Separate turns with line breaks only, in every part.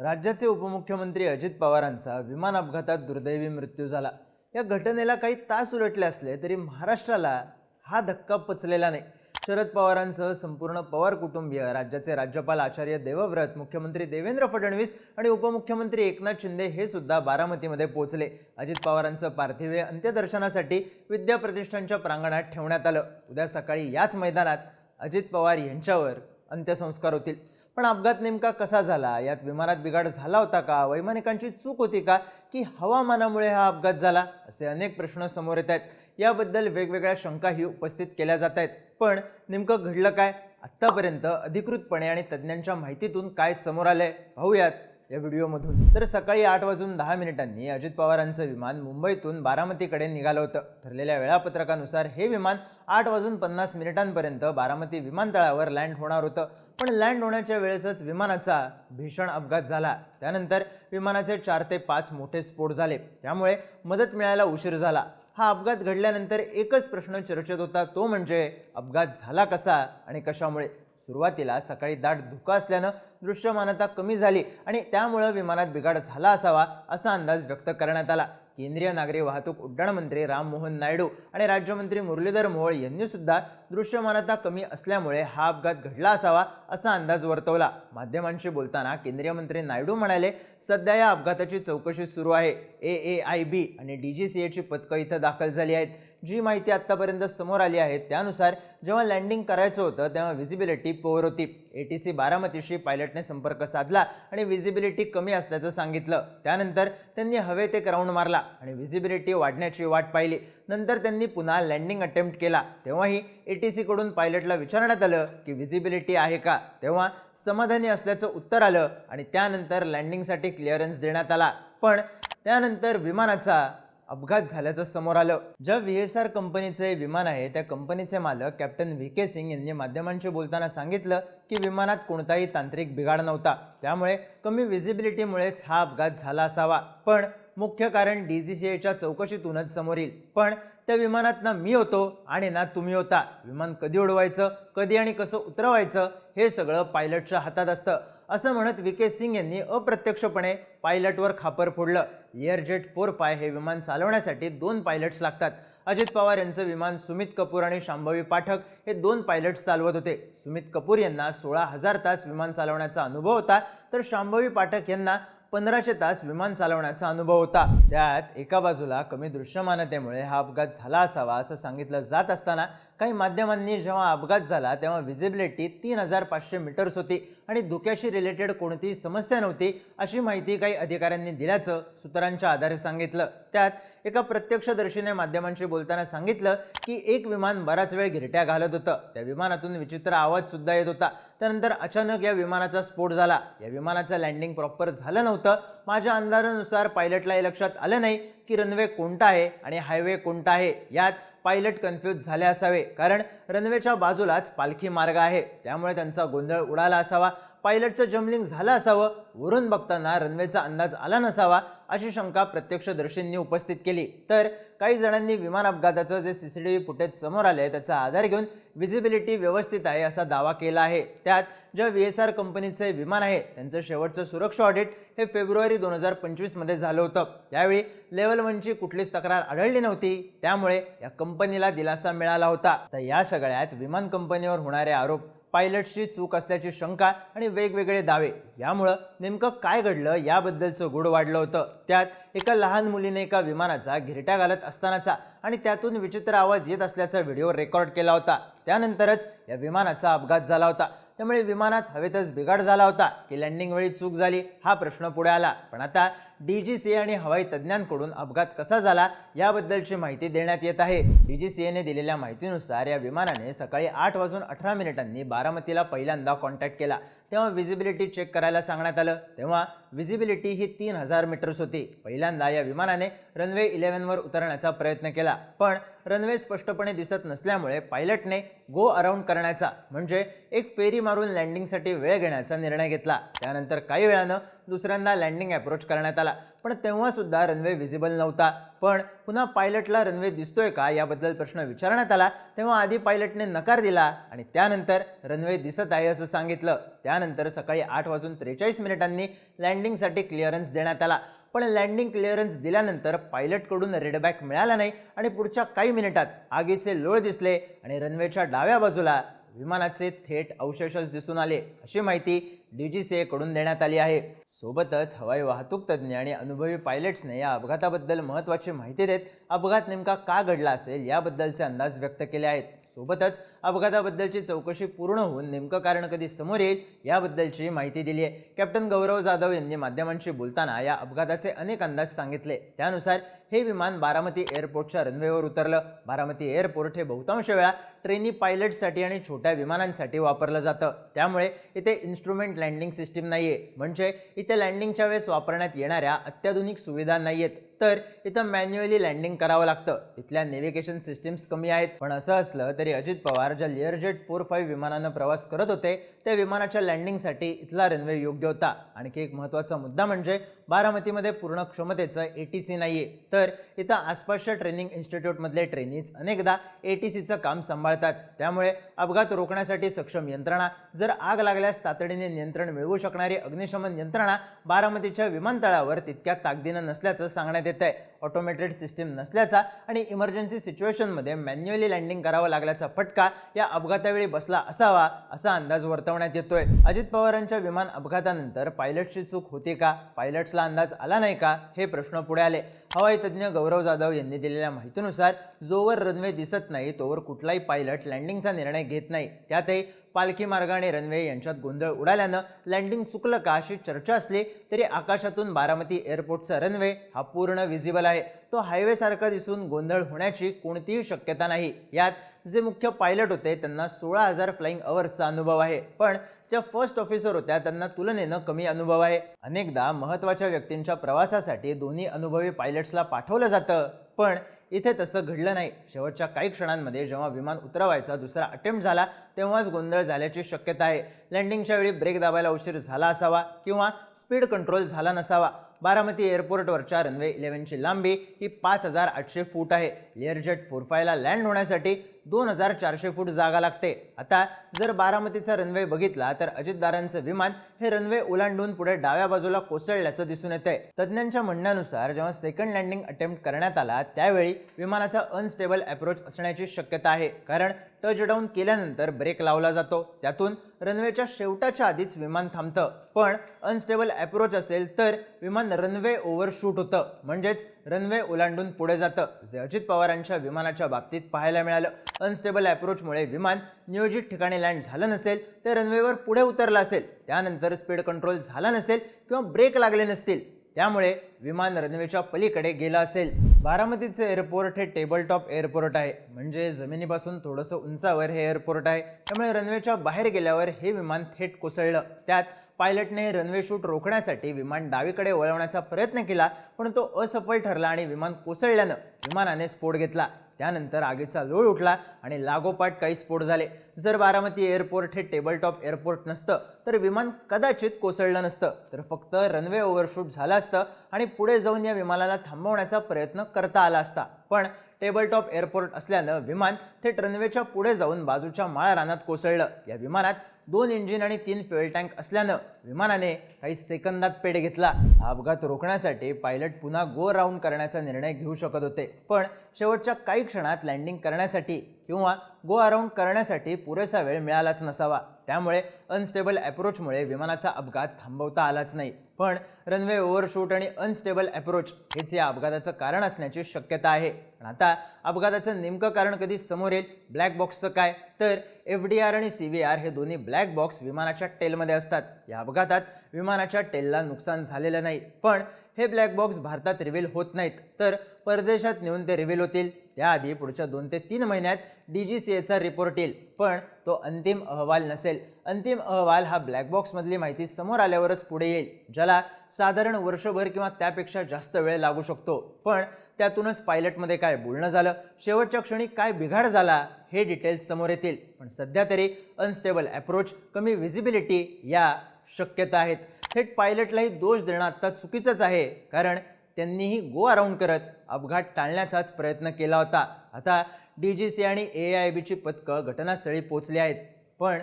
राज्याचे उपमुख्यमंत्री अजित पवारांचा विमान अपघातात दुर्दैवी मृत्यू झाला. या घटनेला काही तास उलटले असले तरी महाराष्ट्राला हा धक्का पचलेला नाही. शरद पवारांसह संपूर्ण पवार कुटुंबीय राज्याचे राज्यपाल आचार्य देवव्रत मुख्यमंत्री देवेंद्र फडणवीस आणि उपमुख्यमंत्री एकनाथ शिंदे हे सुद्धा बारामतीमध्ये पोहोचले. अजित पवारांचं पार्थिव अंत्यदर्शनासाठी विद्या प्रतिष्ठानच्या प्रांगणात ठेवण्यात आलं. उद्या सकाळी याच मैदानात अजित पवार यांच्यावर अंत्यसंस्कार होतील. पण अपघात नेमका कसा झाला? यात विमानात बिघाड झाला होता का? वैमानिकांची चूक होती का? की हवामानामुळे हा अपघात झाला? असे अनेक प्रश्न समोर येत आहेत. याबद्दल वेगवेगळ्या शंकाही उपस्थित केल्या जात आहेत. पण नेमकं घडलं काय? आत्तापर्यंत अधिकृतपणे आणि तज्ज्ञांच्या माहितीतून काय समोर आलंय? पाहूयात या व्हिडिओमधून. तर सकाळी आठ वाजून दहा मिनिटांनी अजित पवारांचं विमान मुंबईतून बारामतीकडे निघालं होतं. ठरलेल्या वेळापत्रकानुसार हे विमान आठ वाजून पन्नास मिनिटांपर्यंत बारामती विमानतळावर लँड होणार होतं. पण लँड होण्याच्या वेळेसच विमानाचा भीषण अपघात झाला. त्यानंतर विमानाचे चार ते पाच मोठे स्फोट झाले. त्यामुळे मदत मिळायला उशीर झाला. हा अपघात घडल्यानंतर एकच प्रश्न चर्चेत होता तो म्हणजे अपघात झाला कसा आणि कशामुळे? सुरुवातीला सकाळी दाट धुका असल्यानं दृश्यमानता कमी झाली आणि त्यामुळं विमानात बिघाड झाला असावा असा अंदाज व्यक्त करण्यात आला. केंद्रीय नागरी वाहतूक उड्डाण मंत्री राममोहन नायडू आणि राज्यमंत्री मुरलीधर मोहोळ यांनी सुद्धा दृश्यमानता कमी असल्यामुळे हा अपघात घडला असावा असा अंदाज वर्तवला. माध्यमांशी बोलताना केंद्रीय मंत्री नायडू म्हणाले सध्या या अपघाताची चौकशी सुरू आहे. ए ए आय बी आणि डी जी सी एची पथकं इथं दाखल झाली आहेत. जी माहिती आत्तापर्यंत समोर आली आहे त्यानुसार जेव्हा लँडिंग करायचं होतं तेव्हा व्हिजिबिलिटी पोअर होती. ए टी सी बारामतीशी पायलट कॅटने संपर्क साधला आणि विजिबिलिटी कमी असल्याचं सांगितलं. त्यानंतर त्यांनी हवेत एक राऊंड मारला आणि विजिबिलिटी वाढण्याची वाट पाहिली. नंतर त्यांनी पुन्हा लँडिंग अटेम्प्ट केला. तेव्हाही ए टी सीकडून पायलटला विचारण्यात आलं की व्हिजिबिलिटी आहे का? तेव्हा समाधानी असल्याचं उत्तर आलं आणि त्यानंतर लँडिंगसाठी क्लिअरन्स देण्यात आला. पण त्यानंतर विमानाचा अपघात झाल्याचं समोर आलं. ज्या व्ही एस आर कंपनीचे विमान आहे त्या कंपनीचे मालक कॅप्टन व्ही के सिंग यांनी माध्यमांशी बोलताना सांगितलं की विमानात कोणताही तांत्रिक बिघाड नव्हता. त्यामुळे कमी व्हिजिबिलिटीमुळेच हा अपघात झाला असावा. पण मुख्य कारण डी जी सी एच्या चौकशीतूनच समोर येईल. पण त्या विमानात ना मी होतो आणि ना तुम्ही होता. विमान कधी उडवायचं कधी आणि कसं उतरवायचं हे सगळं पायलटच्या हातात असतं. असं म्हणत विके के सिंग यांनी अप्रत्यक्षपणे पायलटवर खापर फोडलं. एअरजेट फोर फाय हे विमान चालवण्यासाठी दोन पायलट्स लागतात. अजित पवार यांचं विमान सुमित कपूर आणि शांभवी पाठक हे दोन पायलट्स चालवत होते. सुमित कपूर यांना सोळा हजार तास विमान चालवण्याचा अनुभव होता तर शांभवी पाठक यांना पंधराशे तास विमान चालवण्याचा अनुभव होता. त्यात एका बाजूला कमी दृश्यमानतेमुळे हा अपघात झाला असावा असं सांगितलं जात असताना काही माध्यमांनी जेव्हा अपघात झाला तेव्हा व्हिजिबिलिटी तीन हजार पाचशे मीटर्स होती आणि धुक्याशी रिलेटेड कोणतीही समस्या नव्हती अशी माहिती काही अधिकाऱ्यांनी दिल्याचं सूत्रांच्या आधारे सांगितलं. त्यात एका प्रत्यक्षदर्शीने माध्यमांशी बोलताना सांगितलं की एक विमान बराच वेळ गिरट्या घालत होतं. त्या विमानातून विचित्र आवाजसुद्धा येत होता. त्यानंतर अचानक या विमानाचा स्फोट झाला. या विमानाचं लँडिंग प्रॉपर झालं नव्हतं. माझ्या अंदाजानुसार पायलटला हे लक्षात आलं नाही की रनवे कोणता आहे आणि हायवे कोणता आहे. यात पायलट कन्फ्यूज झाले असावे. कारण रनवेच्या बाजूलाच पालखी मार्ग आहे. त्यामुळे त्यांचा गोंधळ उडाला असावा. पायलटचं जम्बलिंग झालं असावं वरून बघताना रनवेचा अंदाज आला नसावा अशी शंका प्रत्यक्षदर्शींनी उपस्थित केली. तर काही जणांनी विमान अपघाताचं जे C C T V footage समोर आले त्याचा आधार घेऊन व्हिजिबिलिटी व्यवस्थित आहे असा दावा केला आहे. त्यात ज्या व्ही एस आर कंपनीचे विमान आहे त्यांचं शेवटचं सुरक्षा ऑडिट हे फेब्रुवारी दोन हजार पंचवीसमध्ये झालं होतं. त्यावेळी लेवल वनची कुठलीच तक्रार आढळली नव्हती. त्यामुळे या कंपनीला दिलासा मिळाला होता. तर या सगळ्यात विमान कंपनीवर होणारे आरोप पायलटची चूक असल्याची शंका आणि वेगवेगळे दावे. यामुळं नेमकं काय घडलं याबद्दलचं गुढ वाढलं होतं. त्यात एका लहान मुलीने एका विमानाचा घिरट्या घालत असतानाचा आणि त्यातून विचित्र आवाज येत असल्याचा व्हिडिओ रेकॉर्ड केला होता. त्यानंतरच या विमानाचा अपघात झाला होता. त्यामुळे विमानात हवेतच बिघाड झाला होता की लँडिंग वेळी चूक झाली हा प्रश्न पुढे आला. पण आता डी जी सी आणि हवाई तज्ज्ञांकडून अपघात कसा झाला याबद्दलची माहिती देण्यात येत आहे. डी जी सी एने दिलेल्या माहितीनुसार या विमानाने सकाळी आठ वाजून अठरा मिनिटांनी बारामतीला पहिल्यांदा कॉन्टॅक्ट केला. तेव्हा व्हिजिबिलिटी चेक करायला सांगण्यात आलं. तेव्हा विजिबिलिटी ही तीन हजार मीटर्स होती. पहिल्यांदा या विमानाने रनवे इलेव्हनवर उतरण्याचा प्रयत्न केला. पण रनवे स्पष्टपणे दिसत नसल्यामुळे पायलटने गो अराऊंड करण्याचा म्हणजे एक फेरी मारून लँडिंगसाठी वेळ घेण्याचा निर्णय घेतला. त्यानंतर काही वेळानं दुसऱ्यांदा लँडिंग अप्रोच करण्यात आला. पण तेव्हासुद्धा रनवे व्हिजिबल नव्हता. पण पुन्हा पायलटला रनवे दिसतोय का याबद्दल प्रश्न विचारण्यात आला. तेव्हा आधी पायलटने नकार दिला आणि त्यानंतर रनवे दिसत आहे असं सांगितलं. त्यानंतर सकाळी आठ वाजून त्रेचाळीस मिनिटांनी लँडिंगसाठी क्लिअरन्स देण्यात आला. पण लँडिंग क्लिअरन्स दिल्यानंतर पायलटकडून रेडबॅक मिळाला नाही आणि पुढच्या काही मिनिटात आगीचे लोळ दिसले आणि रनवेच्या डाव्या बाजूला विमानाचे थेट अवशेषच दिसून आले. अशी माहिती डी जी सी देण्यात आली आहे. सोबतच हवाई वाहतूक तज्ज्ञ आणि अनुभवी पायलट्सने या अपघाताबद्दल महत्त्वाची माहिती देत अपघात नेमका का घडला असेल याबद्दलचे अंदाज व्यक्त केले आहेत. सोबतच अपघाताबद्दलची चौकशी पूर्ण होऊन नेमकं कारण कधी समोर येईल याबद्दलची माहिती दिली आहे कॅप्टन गौरव जाधव यांनी माध्यमांशी बोलताना या अपघाताचे अनेक अंदाज सांगितले. त्यानुसार हे विमान बारामती एअरपोर्टच्या रनवेवर उतरलं. बारामती एअरपोर्ट हे बहुतांश वेळा ट्रेनी पायलटसाठी आणि छोट्या विमानांसाठी वापरलं जातं. त्यामुळे इथे इन्स्ट्रुमेंट लँडिंग सिस्टीम नाही आहे म्हणजे इथे लँडिंगच्या वेळेस वापरण्यात येणाऱ्या अत्याधुनिक सुविधा नाही आहेत तर इथं मॅन्युअली लँडिंग करावं लागतं. इथल्या नेव्हिगेशन सिस्टीम्स कमी आहेत. पण असं असलं तरी अजित पवार ज्या लिअरजेट फोर फाईव्ह विमानानं प्रवास करत होते त्या विमानाच्या लँडिंगसाठी इथला रनवे योग्य होता. आणखी एक महत्त्वाचा मुद्दा म्हणजे बारामतीमध्ये पूर्ण क्षमतेचं ए टी सी नाही आहे तर इथं आसपासच्या ट्रेनिंग इन्स्टिट्यूटमधले ट्रेनीज अनेकदा ए टी सीचं काम सांभाळतात. त्यामुळे अपघात रोखण्यासाठी सक्षम यंत्रणा जर आग लागल्यास तातडीने नियंत्रण मिळवू शकणारी अग्निशमन यंत्रणा बारामतीच्या विमानतळावर तितक्या ताकदीनं नसल्याचं सांगण्यात येत आहे ऑटोमेटेड सिस्टीम नसल्याचा आणि इमर्जन्सी सिच्युएशनमध्ये मॅन्युअली लँडिंग करावं लागल्याचा फटका या अपघातावेळी बसला असावा असा अंदाज वर्तवण्यात येतोय. अजित पवारांच्या विमान अपघातानंतर पायलटची चूक होती का? पायलट्सला अंदाज आला नाही का? हे प्रश्न पुढे आले. हवाई तज्ज्ञ गौरव जाधव यांनी दिलेल्या माहितीनुसार जोवर रनवे दिसत नाही तोवर कुठलाही पायलट लँडिंगचा निर्णय घेत नाही. त्यातही पालखी मार्ग आणि रनवे यांच्यात गोंधळ उडाल्यानं लँडिंग चुकलं का अशी चर्चा असली तरी आकाशातून बारामती एअरपोर्टचा रनवे हा पूर्ण विजिबल आहे. तो हायवेसारखा दिसून गोंधळ होण्याची कोणतीही शक्यता नाही. यात जे मुख्य पायलट होते त्यांना सोळा हजार फ्लाईंग अवर्सचा अनुभव आहे. पण ज्या फर्स्ट ऑफिसर होत्या त्यांना तुलनेनं कमी अनुभव आहे. अनेकदा महत्त्वाच्या व्यक्तींच्या प्रवासासाठी दोन्ही अनुभवी पायलट्सला पाठवलं जातं. पण इथे तसं घडलं नाही. शेवटच्या काही क्षणांमध्ये जेव्हा विमान उतरवायचा दुसरा अटेम्प्ट झाला तेव्हाच गोंधळ झाल्याची शक्यता आहे. लँडिंगच्या वेळी ब्रेक दाबायला उशीर झाला असावा किंवा स्पीड कंट्रोल झाला नसावा. बारामती एअरपोर्टवरच्या रनवे इलेव्हनची लांबी ही पाच हजार आठशे फूट आहे. एअरजेट फोर फायला लँड होण्यासाठी दोन हजार चारशे फूट जागा लागते. आता जर बारामतीचा रनवे बघितला तर अजितदारांचं विमान हे रनवे ओलांडून पुढे डाव्या बाजूला कोसळल्याचं दिसून येतंय. तज्ज्ञांच्या म्हणण्यानुसार जेव्हा सेकंड लँडिंग अटेम्प्ट करण्यात आला त्यावेळी विमानाचा अनस्टेबल अप्रोच असण्याची शक्यता आहे. कारण टचडाऊन केल्यानंतर ब्रेक लावला जातो. त्यातून रनवेच्या शेवटाच्या आधीच विमान थांबतं. पण अनस्टेबल अप्रोच असेल तर विमान रनवे ओव्हरशूट होतं. म्हणजेच रनवे ओलांडून पुढे जातं. जे अजित पवारांच्या विमानाच्या बाबतीत पाहायला मिळालं. अनस्टेबल अप्रोचमुळे विमान नियोजित ठिकाणी लँड झालं नसेल तर रनवेवर पुढे उतरलं असेल. त्यानंतर स्पीड कंट्रोल झाला नसेल किंवा ब्रेक लागले नसतील. त्यामुळे विमान रनवेच्या पलीकडे गेलं असेल. बारामतीचं एअरपोर्ट हे टेबल टॉप एअरपोर्ट आहे. म्हणजे जमिनीपासून थोडंसं उंचावर हे एअरपोर्ट आहे. त्यामुळे रनवेच्या बाहेर गेल्यावर हे विमान थेट कोसळलं. त्यात पायलटने रनवे शूट रोखण्यासाठी विमान डावीकडे वळवण्याचा प्रयत्न केला पण तो असफल ठरला आणि विमान कोसळल्यानं विमानाने स्फोट घेतला. त्यानंतर आगीचा लोळ उठला आणि लागोपाठ काही स्फोट झाले. जर बारामती एअरपोर्ट हे टेबल टॉप एअरपोर्ट नसतं तर विमान कदाचित कोसळलं नसतं. तर फक्त रनवे ओव्हरशूट झालं असतं आणि पुढे जाऊन या विमानाला थांबवण्याचा प्रयत्न करता आला असता. पण टेबल टॉप एअरपोर्ट असल्यानं विमान थेट रनवेच्या पुढे जाऊन बाजूच्या माळ रानात कोसळलं. या विमानात दोन इंजिन आणि तीन फ्युएल टँक असल्यानं विमानाने काही सेकंदात पेढ घेतला. हा अपघात रोखण्यासाठी पायलट पुन्हा गो राऊंड करण्याचा निर्णय घेऊ शकत होते. पण शेवटच्या काही क्षणात लँडिंग करण्यासाठी किंवा गो अराऊंड करण्यासाठी पुरेसा वेळ मिळालाच नसावा. त्यामुळे अनस्टेबल अप्रोचमुळे विमानाचा अपघात थांबवता आलाच नाही. पण रनवे ओव्हरशूट आणि अनस्टेबल अप्रोच हेच या अपघाताचं कारण असण्याची शक्यता आहे. पण आता अपघाताचं नेमकं कारण कधी समोर येईल? ब्लॅक बॉक्सचं काय? तर एफ डी आर आणि सी व्ही आर हे दोन्ही ब्लॅक बॉक्स विमानाच्या टेलमध्ये असतात. या अपघातात विमानाच्या टेलला नुकसान झालेलं नाही. पण हे ब्लॅक बॉक्स भारतात रिव्हील होत नाहीत. तर परदेशात नेऊन ते रिव्हील होतील. त्याआधी पुढच्या दोन ते तीन महिन्यात डी जी सी एचा रिपोर्ट येईल. पण तो अंतिम अहवाल नसेल. अंतिम अहवाल हा ब्लॅक बॉक्समधली माहिती समोर आल्यावरच पुढे येईल ज्याला साधारण वर्षभर किंवा त्यापेक्षा जास्त वेळ लागू शकतो. पण त्यातूनच पायलटमध्ये काय बोलणं झालं? शेवटच्या क्षणी काय बिघाड झाला? हे डिटेल्स समोर येतील. पण सध्या तरी अनस्टेबल अप्रोच कमी व्हिजिबिलिटी या शक्यता आहेत. थेट पायलटलाही दोष देणं आत्ता चुकीचंच आहे. कारण त्यांनीही गो अराऊंड करत अपघात टाळण्याचाच प्रयत्न केला होता. आता डी जी सी आणि ए आय बीची पथकं घटनास्थळी पोचली आहेत. पण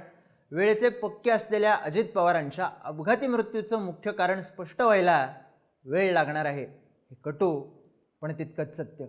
वेळेचे पक्के असलेल्या अजित पवारांच्या अपघाती मृत्यूचं मुख्य कारण स्पष्ट व्हायला वेळ लागणार आहे. हे कटू पण तितकंच सत्य.